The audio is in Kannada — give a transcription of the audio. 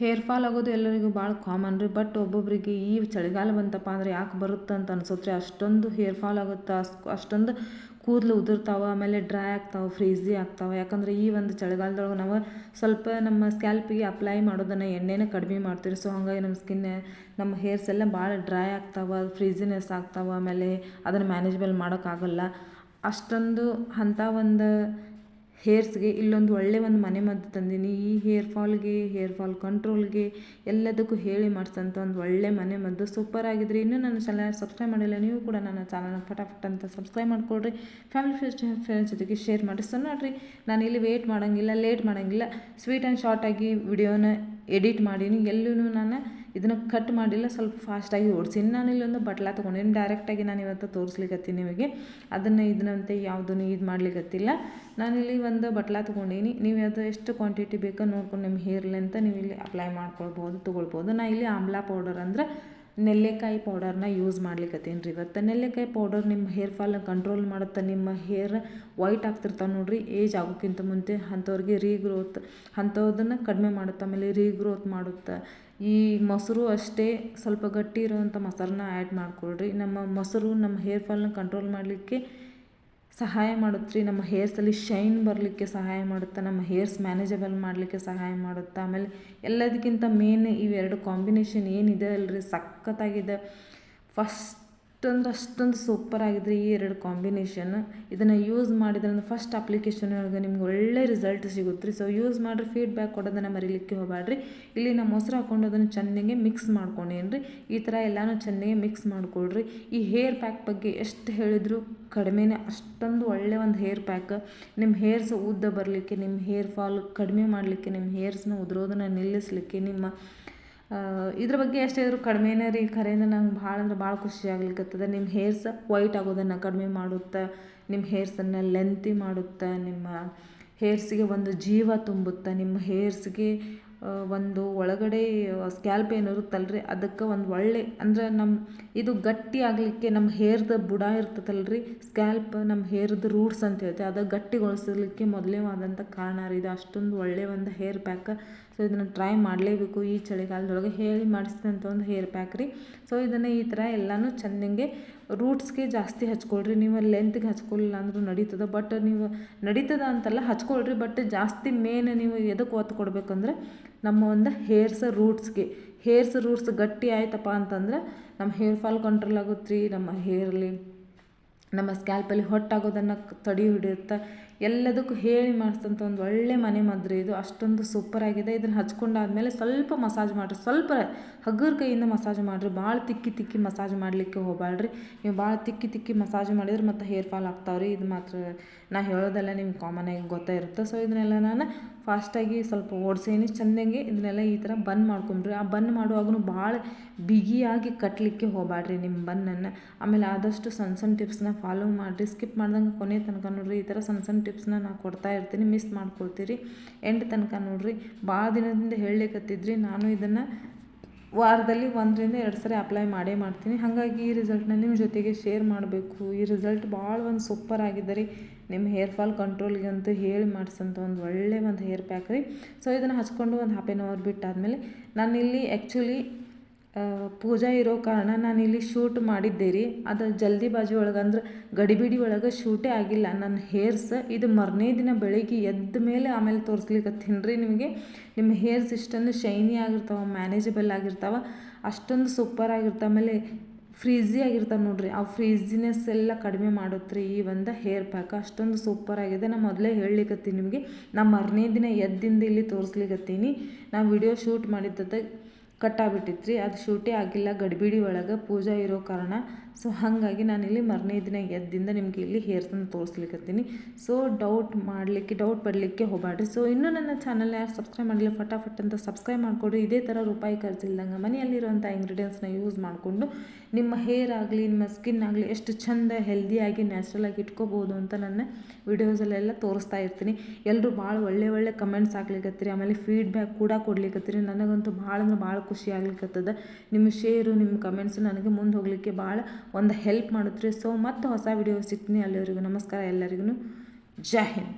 ಹೇರ್ ಫಾಲ್ ಆಗೋದು ಎಲ್ಲರಿಗೂ ಭಾಳ ಕಾಮನ್ ರೀ, ಬಟ್ ಒಬ್ಬೊಬ್ಬರಿಗೆ ಈ ಚಳಿಗಾಲ ಬಂತಪ್ಪ ಅಂದ್ರೆ ಯಾಕೆ ಬರುತ್ತೆ ಅಂತ ಅನ್ಸುತ್ತೆ ಅಷ್ಟೊಂದು ಹೇರ್ ಫಾಲ್ ಆಗುತ್ತೆ ಅಷ್ಟು ಅಷ್ಟೊಂದು ಕೂದಲು ಉದುರ್ತಾವೆ, ಆಮೇಲೆ ಡ್ರೈ ಆಗ್ತಾವೆ ಫ್ರೀಝಿ ಆಗ್ತಾವೆ. ಯಾಕಂದ್ರೆ ಈ ಒಂದು ಚಳಿಗಾಲದೊಳಗೆ ನಾವು ಸ್ವಲ್ಪ ನಮ್ಮ ಸ್ಕ್ಯಾಲ್ಪಿಗೆ ಅಪ್ಲೈ ಮಾಡೋದನ್ನು ಎಣ್ಣೆನ ಕಡಿಮೆ ಮಾಡ್ತೀವಿ ಸೊ ಹಾಗಾಗಿ ನಮ್ಮ ಸ್ಕಿನ್ ನಮ್ಮ ಹೇರ್ಸ್ ಎಲ್ಲ ಭಾಳ ಡ್ರೈ ಆಗ್ತಾವೆ ಫ್ರೀಝಿನೆಸ್ ಆಗ್ತಾವೆ, ಆಮೇಲೆ ಅದನ್ನು ಮ್ಯಾನೇಜ್ಮೆಲ್ ಮಾಡೋಕ್ಕಾಗಲ್ಲ ಅಷ್ಟೊಂದು ಅಂಥ ಒಂದು ಹೇರ್ಸ್ಗೆ ಇಲ್ಲೊಂದು ಒಳ್ಳೆ ಒಂದು ಮನೆ ಮದ್ದು ತಂದೀನಿ. ಈ ಹೇರ್ ಫಾಲ್ಗೆ, ಹೇರ್ ಫಾಲ್ ಕಂಟ್ರೋಲ್ಗೆ ಎಲ್ಲದಕ್ಕೂ ಹೇಳಿ ಮಾಡಿಸೋಂಥ ಒಂದು ಒಳ್ಳೆ ಮನೆ ಮದ್ದು. ಸೂಪರ್ ಆಗಿದ್ರೆ. ಇನ್ನೂ ನನ್ನ ಚಾನಲ್ ಸಬ್ಸ್ಕ್ರೈಬ್ ಮಾಡಿಲ್ಲ, ನೀವು ಕೂಡ ನನ್ನ ಚಾನಲ್ನ ಫಟಾಫಟ್ ಅಂತ ಸಬ್ಸ್ಕ್ರೈಬ್ ಮಾಡಿಕೊಡ್ರಿ. ಫ್ಯಾಮಿಲಿ ಫ್ರೆಂಡ್ಸ್ ಫ್ರೆಂಡ್ಸ್ ಜೊತೆಗೆ ಶೇರ್ ಮಾಡಿ ಸೊ ನೋಡಿರಿ ನಾನು ಇಲ್ಲಿ ವೇಟ್ ಮಾಡೋಂಗಿಲ್ಲ. ಲೇಟ್ ಮಾಡೋಂಗಿಲ್ಲ ಸ್ವೀಟ್ ಆ್ಯಂಡ್ ಶಾರ್ಟಾಗಿ ವಿಡಿಯೋನ ಎಡಿಟ್ ಮಾಡೀನಿ ಎಲ್ಲೂ ನಾನು ಇದನ್ನು ಕಟ್ ಮಾಡಿಲ್ಲ, ಸ್ವಲ್ಪ ಫಾಸ್ಟಾಗಿ ಓಡಿಸಿನಿ. ನಾನು ಇಲ್ಲೊಂದು ಬಟ್ಲ ತೊಗೊಂಡಿನಿ ಡೈರೆಕ್ಟಾಗಿ ನಾನು ಇವತ್ತು ತೋರಿಸ್ಲಿಕ್ಕತ್ತೀನಿ ನಿಮಗೆ. ಅದನ್ನು ಇದನ್ನಂತೆ ಯಾವುದನ್ನು ಇದು ಮಾಡ್ಲಿಕ್ಕತ್ತಿಲ್ಲ ನಾನಿಲ್ಲಿ ಒಂದು ಬಟ್ಲ ತೊಗೊಂಡೀನಿ. ನೀವು ಅದು ಎಷ್ಟು ಕ್ವಾಂಟಿಟಿ ಬೇಕೋ ನೋಡ್ಕೊಂಡು ನಿಮ್ಮ ಹೇರ್ಲೆಂತ ನೀವು ಇಲ್ಲಿ ಅಪ್ಲೈ ಮಾಡ್ಕೊಳ್ಬೋದು, ತೊಗೊಳ್ಬೋದು. ನಾ ಇಲ್ಲಿ ಆಮ್ಲಾ ಪೌಡರ್ ಅಂದ್ರೆ ನೆಲ್ಲೆಕಾಯಿ ಪೌಡರ್ನ ಯೂಸ್ ಮಾಡ್ಲಿಕ್ಕತ್ತೀನಿ ರೀ. ಇವತ್ತು ನೆಲ್ಲೆಕಾಯಿ ಪೌಡರ್ ನಿಮ್ಮ ಹೇರ್ ಫಾಲ್ನ ಕಂಟ್ರೋಲ್ ಮಾಡುತ್ತೆ ನಿಮ್ಮ ಹೇರ್ ವೈಟ್ ಆಗ್ತಿರ್ತಾವೆ ನೋಡಿರಿ ಏಜ್ ಆಗೋಕ್ಕಿಂತ ಮುಂಚೆ ಅಂಥವ್ರಿಗೆ ರೀಗ್ರೋತ್ ಅಂಥವ್ದನ್ನು ಕಡಿಮೆ ಮಾಡುತ್ತೆ, ಆಮೇಲೆ ರೀಗ್ರೋತ್ ಮಾಡುತ್ತೆ. ಈ ಮೊಸರು ಅಷ್ಟೇ ಸ್ವಲ್ಪ ಗಟ್ಟಿ ಇರೋವಂಥ ಮೊಸರನ್ನ ಆ್ಯಡ್ ಮಾಡ್ಕೊಳ್ರಿ. ನಮ್ಮ ಮೊಸರು ನಮ್ಮ ಹೇರ್ ಫಾಲ್ನ ಕಂಟ್ರೋಲ್ ಮಾಡಲಿಕ್ಕೆ ಸಹಾಯ ಮಾಡುತ್ತೆ ರೀ ನಮ್ಮ ಹೇರ್ಸಲ್ಲಿ ಶೈನ್ ಬರಲಿಕ್ಕೆ ಸಹಾಯ ಮಾಡುತ್ತೆ, ನಮ್ಮ ಹೇರ್ಸ್ ಮ್ಯಾನೇಜಬಲ್ ಮಾಡಲಿಕ್ಕೆ ಸಹಾಯ ಮಾಡುತ್ತೆ, ಆಮೇಲೆ ಎಲ್ಲದಕ್ಕಿಂತ ಮೇನ್ ಇವೆರಡು ಕಾಂಬಿನೇಷನ್ ಏನಿದೆ ಅಲ್ರಿ? ಸಖತ್ತಾಗಿದೆ. ಫಸ್ಟ್ ಅಷ್ಟೊಂದು ಅಷ್ಟೊಂದು ಸೂಪರ್ ಆಗಿದೆ ಈ ಎರಡು ಕಾಂಬಿನೇಷನ್ ಇದನ್ನು ಯೂಸ್ ಮಾಡಿದ್ರೆ ಫಸ್ಟ್ ಅಪ್ಲಿಕೇಶನ್ ಒಳಗೆ ನಿಮ್ಗೆ ಒಳ್ಳೆ ರಿಸಲ್ಟ್ ಸಿಗುತ್ತೆ ರೀ ಸೊ ಯೂಸ್ ಮಾಡಿರಿ ಫೀಡ್ಬ್ಯಾಕ್ ಕೊಡೋದನ್ನು ಮರಿಲಿಕ್ಕೆ ಹೋಗಬೇಡ್ರಿ ಇಲ್ಲಿ ನಮ್ಮ ಮೊಸರು ಹಾಕೊಂಡು ಅದನ್ನು ಚೆನ್ನಾಗಿ ಮಿಕ್ಸ್ ಮಾಡ್ಕೊಂಡೇನು ರೀ ಈ ಥರ ಎಲ್ಲನೂ ಚೆನ್ನಾಗಿ ಮಿಕ್ಸ್ ಮಾಡ್ಕೊಳ್ರಿ. ಈ ಹೇರ್ ಪ್ಯಾಕ್ ಬಗ್ಗೆ ಎಷ್ಟು ಹೇಳಿದ್ರು ಕಡಿಮೆನೇ ಅಷ್ಟೊಂದು ಒಳ್ಳೆ ಒಂದು ಹೇರ್ ಪ್ಯಾಕ್ ನಿಮ್ಮ ಹೇರ್ಸ್ ಉದ್ದ ಬರಲಿಕ್ಕೆ ನಿಮ್ಮ ಹೇರ್ ಫಾಲ್ ಕಡಿಮೆ ಮಾಡಲಿಕ್ಕೆ ನಿಮ್ಮ ಹೇರ್ಸ್ನ ಉದುರೋದನ್ನು ನಿಲ್ಲಿಸಲಿಕ್ಕೆ ನಿಮ್ಮ ಇದ್ರ ಬಗ್ಗೆ ಎಷ್ಟೇ ಇದ್ರೂ ಕಡಿಮೆನೇ ರೀ, ಖರೇನ ನಂಗೆ ಭಾಳ ಅಂದ್ರೆ ಭಾಳ ಖುಷಿ ಆಗ್ಲಿಕ್ಕತ್ತದ ನಿಮ್ಮ ಹೇರ್ಸ್ ವೈಟ್ ಆಗೋದನ್ನು ಕಡಿಮೆ ಮಾಡುತ್ತೆ ನಿಮ್ಮ ಹೇರ್ಸನ್ನು ಲೆಂತಿ ಮಾಡುತ್ತೆ, ನಿಮ್ಮ ಹೇರ್ಸಿಗೆ ಒಂದು ಜೀವ ತುಂಬುತ್ತೆ, ನಿಮ್ಮ ಹೇರ್ಸ್ಗೆ ಒಂದು ಒಳಗಡೆ ಸ್ಕ್ಯಾಲ್ಪ್ ಏನು ಇರುತ್ತಲ್ಲ ರೀ ಅದಕ್ಕೆ ಒಂದು ಒಳ್ಳೆ, ಅಂದ್ರೆ ನಮ್ಮ ಇದು ಗಟ್ಟಿ ಆಗಲಿಕ್ಕೆ ನಮ್ಮ ಹೇರ್ದ ಬುಡ ಇರ್ತದಲ್ಲ ರೀ ಸ್ಕ್ಯಾಲ್ಪ್ ನಮ್ಮ ಹೇರ್ದು ರೂಟ್ಸ್ ಅಂತ ಹೇಳ್ತೀವಿ, ಅದು ಗಟ್ಟಿಗೊಳಿಸಲಿಕ್ಕೆ ಮೊದಲೇವಾದಂಥ ಕಾರಣ ರೀ. ಇದು ಅಷ್ಟೊಂದು ಒಳ್ಳೆಯ ಒಂದು ಹೇರ್ ಪ್ಯಾಕ್ ಸೊ ಇದನ್ನು ಟ್ರೈ ಮಾಡಲೇಬೇಕು ಈ ಚಳಿಗಾಲದೊಳಗೆ. ಹೇಳಿ ಮಾಡಿಸಿದಂಥ ಒಂದು ಹೇರ್ ಪ್ಯಾಕ್ ರೀ. ಸೊ ಇದನ್ನು ಈ ಥರ ಎಲ್ಲನೂ ಚೆಂದಂಗೆ ರೂಟ್ಸ್ಗೆ ಜಾಸ್ತಿ ಹಚ್ಕೊಳ್ರಿ, ನೀವು ಲೆಂತ್ಗೆ ಹಚ್ಕೊಳ್ಳಿಲ್ಲ ಅಂದರೂ ನಡೀತದೆ. ಬಟ್ ನೀವು ನಡೀತದ ಅಂತಲ್ಲ, ಹಚ್ಕೊಳ್ರಿ. ಬಟ್ ಜಾಸ್ತಿ ಮೇನ್ ನೀವು ಎದಕ್ಕೆ ಒತ್ತು ಕೊಡಬೇಕಂದ್ರೆ, ನಮ್ಮ ಒಂದು ಹೇರ್ಸ್ ರೂಟ್ಸ್ಗೆ ಹೇರ್ಸ್ ರೂಟ್ಸ್ ಗಟ್ಟಿ ಆಯ್ತಪ್ಪ ಅಂತಂದ್ರೆ, ನಮ್ಮ ಹೇರ್ ಫಾಲ್ ಕಂಟ್ರೋಲ್ ಆಗುತ್ತೆ ರೀ. ನಮ್ಮ ಹೇರಲ್ಲಿ ನಮ್ಮ ಸ್ಕ್ಯಾಲ್ಪಲ್ಲಿ ಹೊಟ್ಟಾಗೋದನ್ನು ತಡೆ ಹಿಡಿಯುತ್ತೆ. ಎಲ್ಲದಕ್ಕೂ ಹೇಳಿ ಮಾಡಿಸಿದಂಥ ಒಂದು ಒಳ್ಳೆ ಮನೆ ಮದ್ರೆ ಇದು. ಅಷ್ಟೊಂದು ಸೂಪರಾಗಿದೆ ಇದನ್ನು ಹಚ್ಕೊಂಡಾದ್ಮೇಲೆ ಸ್ವಲ್ಪ ಮಸಾಜ್ ಮಾಡಿರಿ. ಸ್ವಲ್ಪ ಹಗ್ಗರ ಕೈಯಿಂದ ಮಸಾಜ್ ಮಾಡಿರಿ. ಭಾಳ ತಿಕ್ಕಿ ತಿಕ್ಕಿ ಮಸಾಜ್ ಮಾಡಲಿಕ್ಕೆ ಹೋಗಬೇಡ್ರಿ ನೀವು ಭಾಳ ತಿಕ್ಕಿ ತಿಕ್ಕಿ ಮಸಾಜ್ ಮಾಡಿದ್ರೆ ಮತ್ತು ಹೇರ್ ಫಾಲ್ ಆಗ್ತಾವ್ರಿ. ಇದು ಮಾತ್ರ ನಾ ಹೇಳೋದೆಲ್ಲ ನಿಮ್ಗೆ ಕಾಮನಾಗಿ ಗೊತ್ತೇ ಇರುತ್ತೆ. ಸೊ ಇದನ್ನೆಲ್ಲ ನಾನು ಫಾಸ್ಟಾಗಿ ಸ್ವಲ್ಪ ಓಡಿಸೇನಿ. ಚೆನ್ನಾಗಿ ಇದನ್ನೆಲ್ಲ ಈ ಥರ ಬಂದ್ ಮಾಡ್ಕೊಂಡ್ರಿ ಆ ಬಂದ್ ಮಾಡುವಾಗೂ ಭಾಳ ಬಿಗಿಯಾಗಿ ಕಟ್ಟಲಿಕ್ಕೆ ಹೋಗಬೇಡ್ರಿ ನಿಮ್ಮ ಬನ್ನನ್ನು ಆಮೇಲೆ ಆದಷ್ಟು ಸಣ್ಣ ಸಣ್ಣ ಟಿಪ್ಸ್ನ ಫಾಲೋ ಮಾಡಿರಿ. ಸ್ಕಿಪ್ ಮಾಡ್ದಂಗೆ ಕೊನೆ ತನಕ ನೋಡಿರಿ. ಈ ಥರ ಸಣ್ಣ ಸಣ್ಣ ಟಿಪ್ಸ್ನ ನಾನು ಕೊಡ್ತಾ ಇರ್ತೀನಿ ಮಿಸ್ ಮಾಡ್ಕೊಳ್ತೀರಿ. ಎಂಡ್ ತನಕ ನೋಡಿರಿ. ಭಾಳ ದಿನದಿಂದ ಹೇಳಲಿಕ್ಕತ್ತಿದ್ರಿ ನಾನು ಇದನ್ನು ವಾರದಲ್ಲಿ ಒಂದರಿಂದ ಎರಡು ಸರಿ ಅಪ್ಲೈ ಮಾಡೇ ಮಾಡ್ತೀನಿ. ಹಾಗಾಗಿ ಈ ರಿಸಲ್ಟ್ನ ನಿಮ್ಮ ಜೊತೆಗೆ ಶೇರ್ ಮಾಡಬೇಕು. ಈ ರಿಸಲ್ಟ್ ಭಾಳ ಒಂದು ಸೂಪರ್ ಆಗಿದೆ ರೀ ನಿಮ್ಮ ಹೇರ್ ಫಾಲ್ ಕಂಟ್ರೋಲ್ಗೆ ಅಂತೂ ಹೇಳಿ ಮಾಡಿಸಂತ ಒಂದು ಒಳ್ಳೆ ಒಂದು ಹೇರ್ ಪ್ಯಾಕ್ ರೀ. ಸೊ ಇದನ್ನು ಹಚ್ಕೊಂಡು ಒಂದು ಹಾಫ್ ಆನ್ ಅವರ್ ಬಿಟ್ಟಾದಮೇಲೆ ನಾನಿಲ್ಲಿ ಆ್ಯಕ್ಚುಲಿ ಪೂಜಾ ಇರೋ ಕಾರಣ ನಾನಿಲ್ಲಿ ಶೂಟ್ ಮಾಡಿದ್ದೆ ರೀ ಅದು ಜಲ್ದಿ ಬಾಜು ಒಳಗೆ ಅಂದ್ರೆ ಗಡಿಬಿಡಿ ಒಳಗೆ ಶೂಟೇ ಆಗಿಲ್ಲ. ನನ್ನ ಹೇರ್ಸ್ ಇದು ಮರನೇ ದಿನ ಬೆಳಗ್ಗೆ ಎದ್ದ ಮೇಲೆ ಆಮೇಲೆ ತೋರಿಸ್ಲಿಕ್ಕತ್ತೀನಿ ರೀ ನಿಮಗೆ. ನಿಮ್ಮ ಹೇರ್ಸ್ ಇಷ್ಟೊಂದು ಶೈನಿ ಆಗಿರ್ತಾವೆ, ಮ್ಯಾನೇಜಬಲ್ ಆಗಿರ್ತಾವೆ, ಅಷ್ಟೊಂದು ಸೂಪರ್ ಆಗಿರ್ತಾವೆ, ಆಮೇಲೆ ಫ್ರೀಝಿ ಆಗಿರ್ತಾವೆ ನೋಡಿರಿ. ಆ ಫ್ರೀಝಿನೆಸ್ ಎಲ್ಲ ಕಡಿಮೆ ಮಾಡುತ್ತೆ ಈ ಒಂದು ಹೇರ್ ಪ್ಯಾಕ್. ಅಷ್ಟೊಂದು ಸೂಪರ್ ಆಗಿದೆ. ನಾನು ಮೊದಲೇ ಹೇಳಲಿಕ್ಕತ್ತೀನಿ ನಿಮಗೆ. ನಾ ಮರನೇ ದಿನ ಎದ್ದಿಂದ ಇಲ್ಲಿ ತೋರಿಸ್ಲಿಕ್ಕತ್ತೀನಿ ನಾ ವಿಡಿಯೋ ಶೂಟ್ ಮಾಡಿದ್ದದ ಕಟ್ಟಾಗ್ಬಿಟ್ಟಿತ್ತು ರೀ ಅದು ಶೂಟಿ ಆಗಿಲ್ಲ, ಗಡಿಬಿಡಿ ಒಳಗೆ ಪೂಜೆ ಇರೋ ಕಾರಣ. ಸೊ ಹಾಗಾಗಿ ನಾನು ಇಲ್ಲಿ ಮರನೇ ದಿನ ಎದ್ದಿಂದ ನಿಮಗೆ ಇಲ್ಲಿ ಹೇರ್ಸನ್ನು ತೋರಿಸ್ಲಿಕ್ಕತ್ತೀನಿ ಸೊ ಡೌಟ್ ಮಾಡಲಿಕ್ಕೆ ಡೌಟ್ ಪಡಲಿಕ್ಕೆ ಹೋಗಬೇಡ್ರಿ ಸೊ ಇನ್ನೂ ನನ್ನ ಚಾನಲ್ ಯಾರು ಸಬ್ಸ್ಕ್ರೈಬ್ ಮಾಡಲಿ ಫಟಾಫಟ್ ಅಂತ ಸಬ್ಸ್ಕ್ರೈಬ್ ಮಾಡಿಕೊಡ್ರಿ. ಇದೇ ಥರ ರೂಪಾಯಿ ಖರ್ಚಿಲ್ದಂಗೆ ಮನೆಯಲ್ಲಿರುವಂಥ ಇಂಗ್ರೀಡಿಯೆಂಟ್ಸ್ನ ಯೂಸ್ ಮಾಡಿಕೊಂಡು ನಿಮ್ಮ ಹೇರ್ ಆಗಲಿ, ನಿಮ್ಮ ಸ್ಕಿನ್ ಆಗಲಿ ಎಷ್ಟು ಚಂದ ಹೆಲ್ದಿಯಾಗಿ ನ್ಯಾಚುರಲಾಗಿ ಇಟ್ಕೋಬೋದು ಅಂತ ನನ್ನ ವಿಡಿಯೋಸಲ್ಲೆಲ್ಲ ತೋರಿಸ್ತಾ ಇರ್ತೀನಿ. ಎಲ್ಲರೂ ಭಾಳ ಒಳ್ಳೆ ಒಳ್ಳೆ ಕಮೆಂಟ್ಸ್ ಆಗ್ಲಿಕ್ಕತ್ತೀರಿ ಆಮೇಲೆ ಫೀಡ್ಬ್ಯಾಕ್ ಕೂಡ ಕೊಡ್ಲಿಕ್ಕತ್ತೀರಿ ನನಗಂತೂ ಭಾಳ ಅಂದ್ರೆ ಭಾಳ ಖುಷಿ ಆಗ್ಲಿಕ್ಕತ್ತದ ನಿಮ್ಮ ಶೇರು ನಿಮ್ಮ ಕಮೆಂಟ್ಸು ನನಗೆ ಮುಂದೆ ಹೋಗಲಿಕ್ಕೆ ಭಾಳ ಒಂದು ಹೆಲ್ಪ್ ಮಾಡುತ್ತೆ ಸೊ ಮತ್ತೆ ಹೊಸ ವಿಡಿಯೋ ಸಿಗ್ತೀನಿ ಅಲ್ಲಿವರೆಗೂ. ನಮಸ್ಕಾರ ಎಲ್ಲರಿಗೂ ಜೈ ಹಿಂದ್.